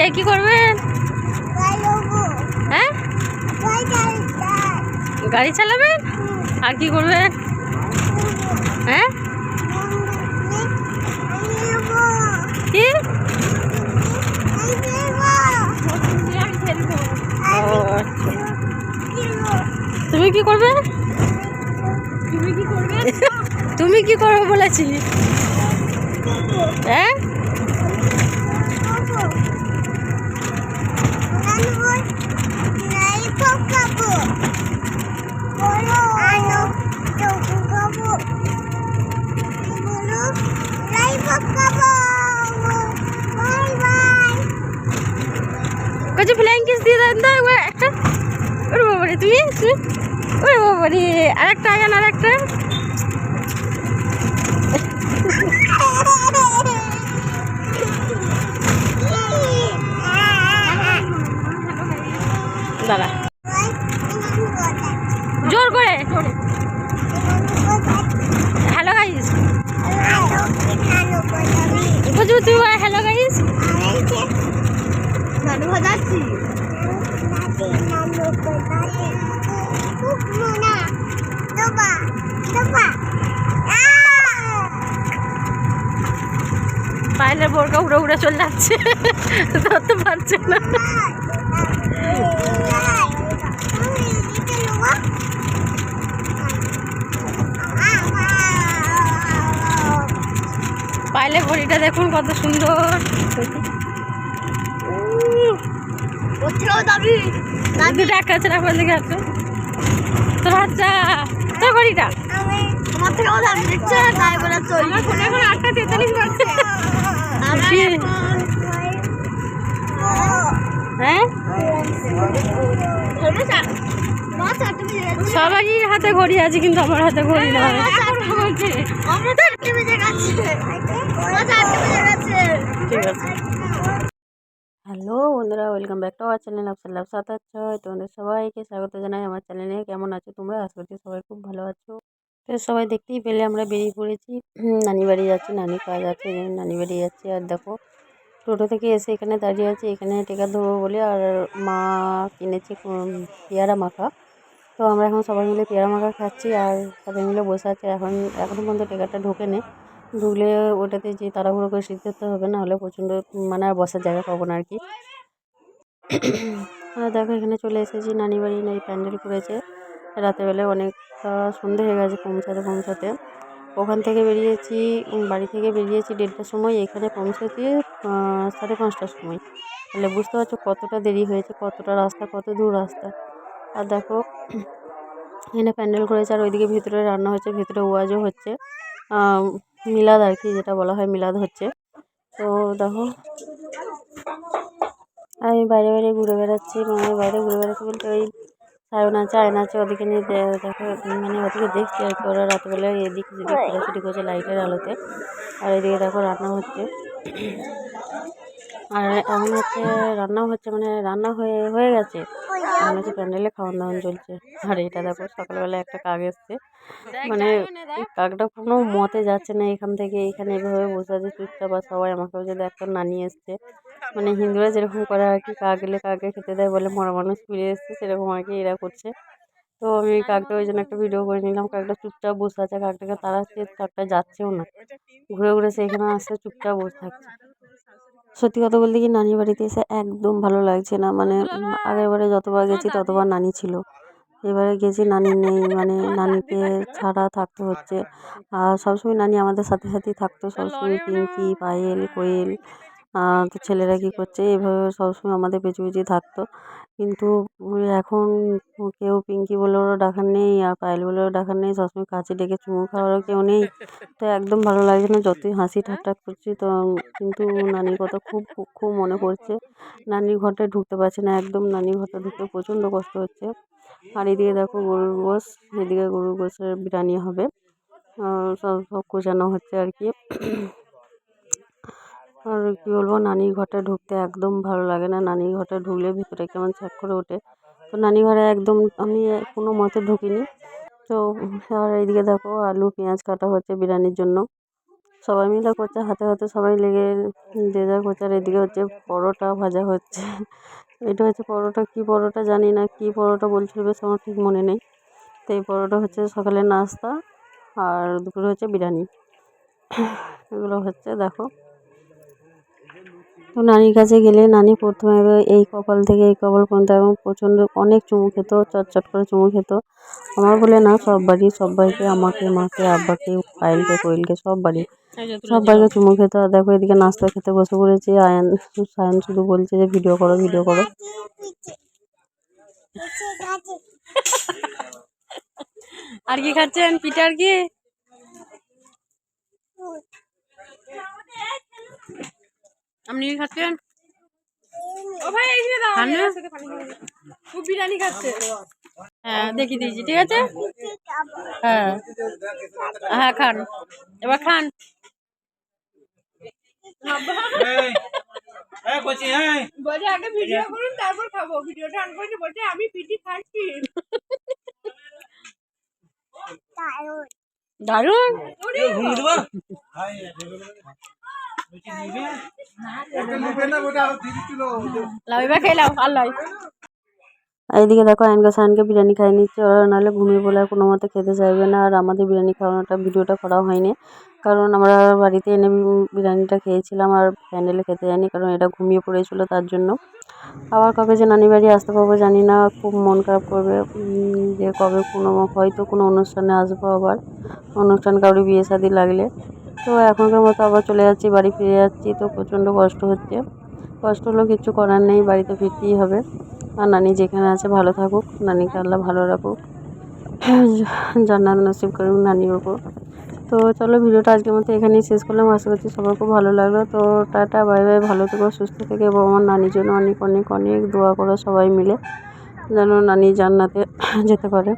যে কি করবেন? হ্যাঁ? গাড়ি চালাবেন? আর কি করবেন? হ্যাঁ? কি? ও। তুমি কি করবে? তুমি কি করবে? তুমি কি করবে বলেছি হ্যাঁ? কাছে ফ্লাইং কিস দিয়ে দেন তো একবার। একটা ওরে বাবারে, তুমি তুমি। ওরে বাবারে, আরেকটা আগান, আরেকটা। দাঁড়া করে? হ্যালো গাইস বুঝু তুই হ্যালো গাইস পায়েলের বোরকা উড়ে উড়ে চলে যাচ্ছে। ধরতে পারছে না। দেখুন কত সুন্দর। কোথাও যাবি? দুটো একটা আছে রাখবার দিকে আছে তোর বাচ্চা তোর ঘড়িটা। তোমার থেকেও দাবি দিচ্ছে তাই বলে চলি আমার ফোনে এখন আটটা তেতাল্লিশ বাজছে। সবারই হাতে ঘড়ি আছে কিন্তু আমার হাতে ঘড়ি আমরা ঠিক আছে। হ্যালো বন্ধুরা welcome back to our channel Afsar লাভ সাত আছো তোমাদের সবাইকে স্বাগত জানাই আমার চ্যানেলে কেমন আছো তোমরা? আশা করছি সবাই খুব ভালো আছো। তো সবাই দেখতেই পেলে আমরা বেরিয়ে পড়েছি। নানি বাড়ি যাচ্ছি নানি কাজ আছে নানি বাড়ি যাচ্ছি। আর দেখো টোটো থেকে এসে এখানে দাঁড়িয়ে আছি। এখানে টেকা ধরবো বলে। আর মা কিনেছে পেয়ারা মাখা। তো আমরা এখন সবাই মিলে পেয়ারা মাখা খাচ্ছি আর সবাই মিলে বসে আছে। এখন এখনও পর্যন্ত টেকাটা ঢোকে নে ঢুকলে ওটাতে যে তাড়াহুড়ো করে সিদ্ধ করতে হবে, না হলে প্রচণ্ড মানে আর বসার জায়গা পাবো না আর কি। দেখো এখানে চলে এসেছি। নানি বাড়ি এই প্যান্ডেল করেছে। রাতেরবেলায় অনেকটা সন্ধে হয়ে গেছে পৌঁছাতে পৌঁছাতে। ওখান থেকে বেরিয়েছি বাড়ি থেকে বেরিয়েছি দেড়টার সময়। এখানে পৌঁছেছি সাড়ে পাঁচটার সময়। তাহলে বুঝতে পারছ কতটা দেরি হয়েছে, কতটা রাস্তা, কত দূর রাস্তা। আর দেখো, এখানে প্যান্ডেল করেছে আর ওইদিকে ভিতরে রান্না হচ্ছে, ভিতরে ওয়াজও হচ্ছে। মিলাদ আর কি যেটা বলা হয়, মিলাদ হচ্ছে। তো দেখো, আমি বাইরে বাইরে ঘুরে বেড়াচ্ছি মানে বাইরে ঘুরে বেড়াচ্ছি বলতে ওই সায়ন আছে আয়ন আছে ওদিকে নিয়ে দেখো মানে ওদিকে দেখছি আর কি, ওরা রাতবেলায় এদিক ছোটাছুটি করছে লাইটের আলোতে। আর এদিকে দেখো রান্না হচ্ছে। আর এমন হচ্ছে রান্নাও হচ্ছে মানে রান্না হয়ে হয়ে গেছে। এখন হচ্ছে প্যান্ডেলে খাওয়ান দাওয়ান চলছে। আর এটা দেখো, সকালবেলা একটা কাক এসছে। মানে কাকটা কোনো মতে যাচ্ছে না এখান থেকে। এখানে এভাবে বসে আছে চুপচাপ আর সবাই আমাকে বলছে, দেখ, তোর নানি এসছে। মানে হিন্দুরা যেরকম করে আর কি, কাক এলে কাকে খেতে দেয় বলে মরা মানুষ ফিরে এসছে, সেরকম আর কি এরা করছে। তো আমি কাকটা ওই জন্য একটা ভিডিও করে নিলাম। কাকটা চুপচাপ বসে আছে, কাকটাকে তাড়াচ্ছে, কাকটা যাচ্ছেও না। ঘুরে ঘুরে সেখানে আসছে, চুপচাপ বসে থাকছে। সত্যি কথা বলতে কি নানির বাড়িতে এসে একদম ভালো লাগছে না। মানে আগেরবারে আগের বারে যতবার গেছি ততবার নানি ছিল। এবারে গেছি নানি নেই মানে নানিকে ছাড়া থাকতে হচ্ছে। আর সবসময় নানি আমাদের সাথে সাথেই থাকতো, সবসময় পিঙ্কি, পায়েল, কোয়েল তো ছেলেরা কী করছে? এভাবে সবসময় আমাদের পিছু পিছু থাকতো। কিন্তু এখন কেউ পিঙ্কি বলেও ডাকার নেই, আর পায়েল বলেও ডাকার নেই, সবসময় কাছে ডেকে চুমু খাওয়ারও কেউ নেই। তো একদম ভালো লাগছে না যতই হাসি ঠাট্টা করছি, তো কিন্তু নানির কথা খুব খুব মনে পড়ছে। নানির ঘরটায় ঢুকতে পারছে না, একদম নানির ঘরটা ঢুকতে প্রচণ্ড কষ্ট হচ্ছে। আর এদিকে দেখো গরুর গোশ, এদিকে গরুর গোশের বিরিয়ানি হবে। সব সব গোছানো হচ্ছে আর কি। আর কি বলব, নানির ঘরটা ঢুকতে একদম ভালো লাগে না। নানির ঘরটা ঢুকলে ভিতরে কেমন ছ্যাক করে ওঠে। তো নানি ঘরে একদম আমি কোনো মতে ঢুকিনি। তো আর এইদিকে দেখো, আলু, পেঁয়াজ কাটা হচ্ছে বিরিয়ানির জন্য। সবাই মিলে করছে, হাতে হাতে সবাই লেগে যে যা করছে। আর এদিকে হচ্ছে পরোটা ভাজা হচ্ছে। এটা হচ্ছে পরোটা, কী পরোটা জানি না, কী পরোটা বলছিল বেশ আমার ঠিক মনে নেই। তো এই পরোটা হচ্ছে সকালের নাস্তা আর দুপুরে হচ্ছে বিরিয়ানি। এগুলো হচ্ছে, দেখো। তো নানির কাছে গেলে নানি প্রথমে এই কপাল থেকে এই কপাল পর্যন্ত এবং প্রচণ্ড অনেক চুমু খেত, চটচট করে চুমু খেত। আমার বলে, না, সব বাড়ি, সব বাড়িতে আমাকে, মাকে, আব্বাকে পায়েলকে কোয়েলকে, সব বাড়ি, সব বাড়িতে চুমু খেত। আর দেখো, এদিকে নাস্তা খেতে বসে পড়েছি। আয়ান, সায়ন শুধু বলছে যে, ভিডিও করো ভিডিও করো। আর কি খাচ্ছেন? পিঠে আর কি? আপনি কি খাচ্ছেন? ও ভাই এখানে দাও খান না? খুব বিরিয়ানি খাচ্ছে। হ্যাঁ দেখি দিয়েছি ঠিক আছে? হ্যাঁ। হ্যাঁ খান। এবার খান। বলছে আগে ভিডিও করুন তারপর খাব। ভিডিওটা অন করে বলছে আমি পিটি খাচ্ছি। দারুণ লাউ এবার খেয়ে লাও আর লয়। এদিকে দেখো আয়নকা সায়নকে বিরিয়ানি খাইয়ে নিচ্ছে। ওরা নাহলে ঘুমিয়ে বলে কোনো মতে খেতে চাইবে না। আর আমাদের বিরিয়ানি খাওয়ানোটা, ভিডিওটা করা হয়নি। কারণ আমরা বাড়িতে এনে বিরিয়ানিটা খেয়েছিলাম আর প্যান্ডেলে খেতে যাইনি কারণ এটা ঘুমিয়ে পড়েছিল তার জন্য। আবার কবে যে নানি বাড়ি আসতে পারব জানি না। খুব মন খারাপ করবে। যে কবে কোনো, হয়তো কোনো অনুষ্ঠানে আসব আবার। অনুষ্ঠান কাউরি বিয়ে শাদি লাগলে। তো এখনকার মতো আবার চলে যাচ্ছি, বাড়ি ফিরে যাচ্ছি। তো প্রচণ্ড কষ্ট হচ্ছে। কষ্ট হলেও কিচ্ছু করার নেই, বাড়িতে ফিরতেই হবে। আর নানি যেখানে আছে ভালো থাকুক, নানিকে আল্লাহ ভালো রাখুক। জান্নাত নসিব করুক নানির ওপর। তো চলো ভিডিওটা আজকের মতো এখানেই শেষ করলাম। আশা করছি সবার খুব ভালো লাগল। তো টাটা, বাই বাই, ভালো থেকো, সুস্থ থেকে এবং আমার নানির জন্য অনেক অনেক অনেক দোয়া করো সবাই মিলে, যেন নানি জান্নাতে যেতে পারে।